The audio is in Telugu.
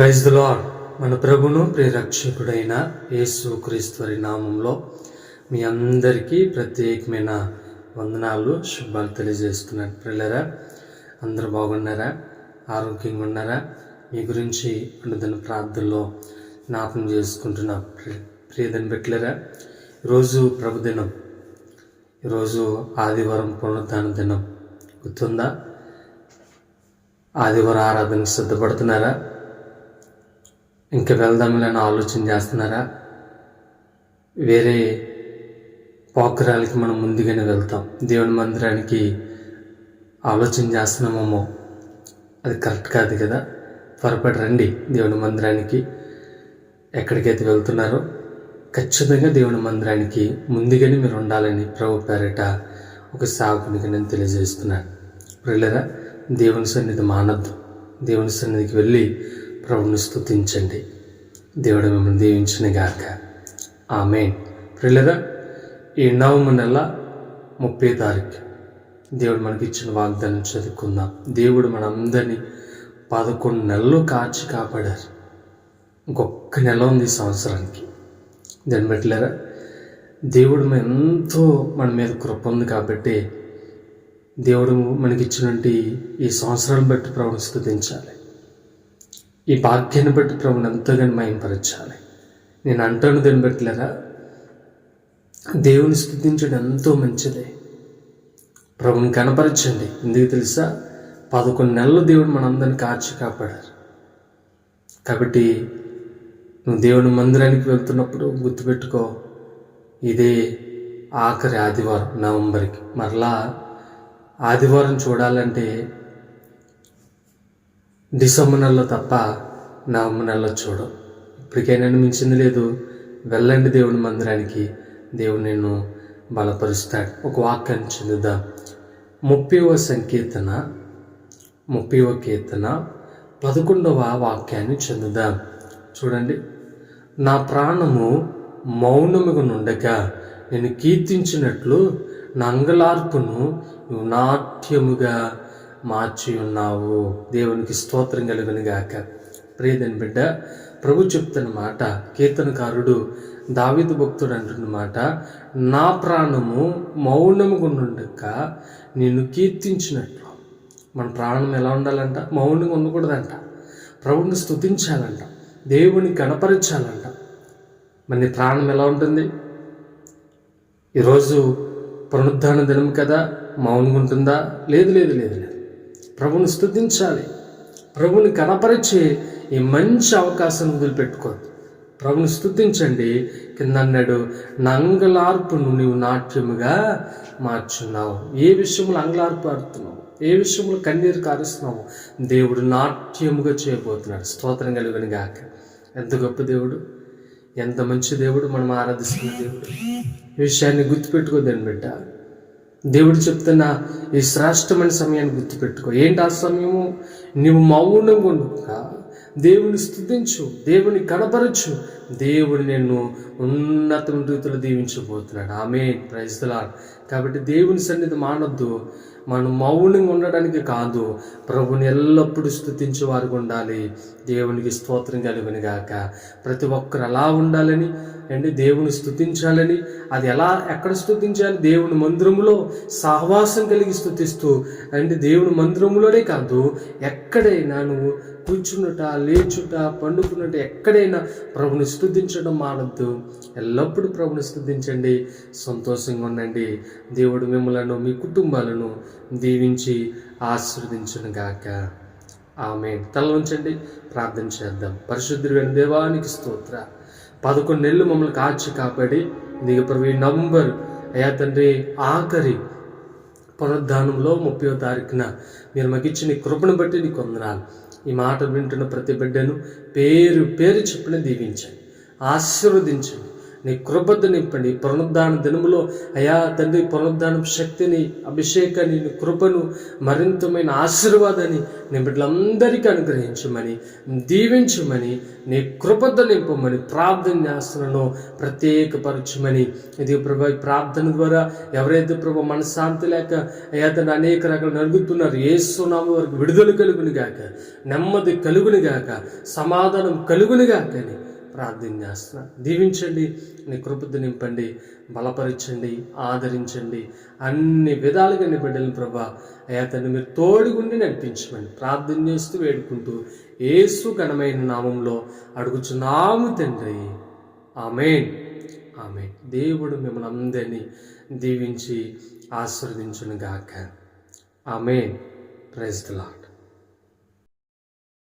Praise lord. మన ప్రభును ప్రియరక్షకుడైన యేసు క్రీస్తువారి నామంలో మీ అందరికీ ప్రత్యేకమైన వందనాలు శుభాలు తెలియజేస్తున్నాను. పిల్లరా అందరూ బాగున్నారా? ఆరోగ్యంగా ఉన్నారా? మీ గురించి అనుదిన ప్రార్థనలో జ్ఞాపకం చేసుకుంటున్న ప్రియదని పెట్టలేరా ఈరోజు ప్రభుదినం. ఈరోజు ఆదివారం పునరుద్ధాన దినం. గుర్తుందా? ఆదివారం ఆరాధనకు సిద్ధపడుతున్నారా? ఇంకా వెళ్దామని ఆలోచన చేస్తున్నారా? వేరే పోకరాలకి మనం ముందుగానే వెళ్తాం. దేవుని మందిరానికి ఆలోచన చేస్తున్నామేమో. అది కరెక్ట్ కాదు కదా? త్వరపడి రండి దేవుని మందిరానికి. ఎక్కడికైతే వెళ్తున్నారో ఖచ్చితంగా దేవుని మందిరానికి ముందుగానే మీరు ఉండాలని ప్రభు పేరట ఒక సాగునికి నేను తెలియజేస్తున్నాను. పిల్లరా దేవుని సన్నిధి మానద్దు. దేవుని సన్నిధికి వెళ్ళి ప్రభుని స్థుతించండి దేవుడు మిమ్మల్ని దీవించిన గాక. ఆమె ప్రిల్లరా ఈ నవమ నెల ముప్పై తారీఖు. దేవుడు మనకి ఇచ్చిన వాగ్దానం చదువుకుందాం. దేవుడు మనందరినీ పదకొండు నెలలు కాచి కాపాడారు. ఇంకొక నెల ఉంది సంవత్సరానికి. దాన్ని బట్టిలేరా దేవుడు ఎంతో మన మీద కృప ఉంది కాబట్టి దేవుడు మనకిచ్చినటువంటి ఈ సంవత్సరాలను బట్టి ప్రభుత్వం స్థుతించాలి ఈ భాగ్యాన్ని బట్టి ప్రభుని ఎంతగానో మయంపరచాలి నేను అంటాను దాన్ని బట్టిలరా దేవుని స్థుతించడం ఎంతో మంచిదే. ప్రభుని కనపరచండి ఎందుకు తెలుసా? పదకొండు నెలలు దేవుడు మనందరిని కాచి కాపాడారు. కాబట్టి నువ్వు దేవుని మందిరానికి వెళ్తున్నప్పుడు గుర్తుపెట్టుకో ఇదే ఆఖరి ఆదివారం నవంబర్కి. మరలా ఆదివారం చూడాలంటే డిసెంబర్ నెలలో తప్ప నవంబర్ నెలలో చూడం. ఇప్పటికైనా మించింది లేదు. వెళ్ళండి దేవుని మందిరానికి. దేవుడు నిన్ను బలపరుస్తాడు. ఒక వాక్యాన్ని చెందుదాం. ముప్పైవ సంకీర్తన ముప్పైవ కీర్తన పదకొండవ వాక్యాన్ని చెందుదాం. చూడండి. నా ప్రాణము మౌనముగా నుండగా నేను కీర్తించినట్లు నా అంగలార్పును నాట్యముగా మార్చి ఉన్నావు దేవునికి స్తోత్రం కలుగును గాక. ప్రియదని బిడ్డ ప్రభు చెప్తున్న మాట కీర్తనకారుడు దావిదు భక్తుడు అంటున్న మాట నా ప్రాణము మౌనముగా నిన్ను కీర్తించినట్లు. మన ప్రాణం ఎలా ఉండాలంట? మౌనంగా ఉండకూడదంట. ప్రభుని స్తుతించాలంట. దేవుని కనపరచాలంట. మరి ప్రాణం ఎలా ఉంటుంది? ఈరోజు పునరుద్ధాన దినం కదా. మౌనంగా ఉంటుందా? లేదు లేదు లేదు లేదు. ప్రభుని స్థుతించాలి ప్రభుని కనపరిచే ఈ మంచి అవకాశం వదిలిపెట్టుకోవద్దు. ప్రభుని స్థుతించండి కింద అన్నాడు నంగలార్పును నీవు నాట్యముగా మార్చున్నావు. ఏ విషయంలో అంగలార్పు ఆడుతున్నావు? ఏ విషయంలో కన్నీరు కారుస్తున్నావు? దేవుడు నాట్యముగా చేయబోతున్నాడు. స్తోత్రం కలిగిన గాక. ఎంత గొప్ప దేవుడు. ఎంత మంచి దేవుడు మనం ఆరాధిస్తున్న దేవుడు. ఈ విషయాన్ని గుర్తుపెట్టుకోదండి బిడ్డ. దేవుడు చెప్తున్న ఈ శ్రేష్టమైన సమయాన్ని గుర్తుపెట్టుకో. ఏంటి ఆ సమయము? నువ్వు మౌనంగా ఉండుక దేవుని స్థుతించు దేవుని కనపరచు. దేవుడు నిన్ను ఉన్నత రీతిలో దీవించబోతున్నాడు ఆమె ప్రైజ్లా కాబట్టి దేవుని సన్నిధి మానొద్దు. మనం మౌనంగా ఉండడానికి కాదు. ప్రభుని ఎల్లప్పుడూ స్థుతించే వారికి ఉండాలి. దేవునికి స్తోత్రం కలుగుని గాక. ప్రతి ఒక్కరు అలా ఉండాలని అండి దేవుని స్థుతించాలని అది ఎలా ఎక్కడ స్థుతించాలి? దేవుని మందిరములో సహవాసం కలిగి స్థుతిస్తూ అండి దేవుని మందిరములోనే కాదు ఎక్కడైనా నువ్వు కూర్చున్నట లేచుట పండుకున్నట ఎక్కడైనా ప్రభుని స్థుతించడం మానద్దు. ఎల్లప్పుడూ ప్రభుని స్థుతించండి సంతోషంగా ఉండండి. దేవుడు మిమ్మలను మీ కుటుంబాలను దీవించి ఆశీర్వదించును గాక. ఆమె తల ఉంచండి ప్రార్థన చేద్దాం. పరిశుద్ధుడైన దేవానికి స్తోత్ర. పదకొండు నెలలు మమ్మల్ని కాచి కాపాడి దిగ ప్రభు నవంబర్ అయ్యా తండ్రి ఆఖరి పునరుద్ధానంలో ముప్పయో తారీఖున మీరు మాకు ఇచ్చిన కృపను బట్టి నీకు వందనాలు. ఈ మాట వింటున్న ప్రతి బిడ్డను పేరు పేరు చెప్పిన దీవించండి. ఆశీర్వదించండి. నీ కృపద నింపండి పునరుద్ధాన దినములో అయా తండ్రి పునరుద్ధానం శక్తిని అభిషేకాన్ని నీ కృపను మరింతమైన ఆశీర్వాదాన్ని నీ బిడ్డలందరికీ అనుగ్రహించమని దీవించమని నీ కృపద నింపమని ప్రార్థన చేస్తున్నానో. ప్రత్యేకపరచమని. ఇది ప్రభు ప్రార్థన ద్వారా ఎవరైతే ప్రభు మనశ్శాంతి లేక అయా తండ్రి అనేక రకాలు నలుగుతున్నారు ఏసునామ వరకు విడుదల కలుగునిగాక నెమ్మది కలుగునిగాక సమాధానం కలుగునిగాకని ప్రార్థన చేస్తున్నా. దీవించండి నీ కృపద నింపండి బలపరచండి ఆదరించండి. అన్ని విధాలుగా నీ బిడ్డలను ప్రభా అయా తండ్రి మీరు తోడుగుండి నడిపించమని ప్రార్థన చేస్తూ వేడుకుంటూ ఏసు ఘనమైన నామంలో అడుగుచున్నాము తండ్రి. ఆమెన్. ఆమెన్. దేవుడు మిమ్మల్ని అందరినీ దీవించి ఆశీర్వదించును గాక ఆమెన్. Praise the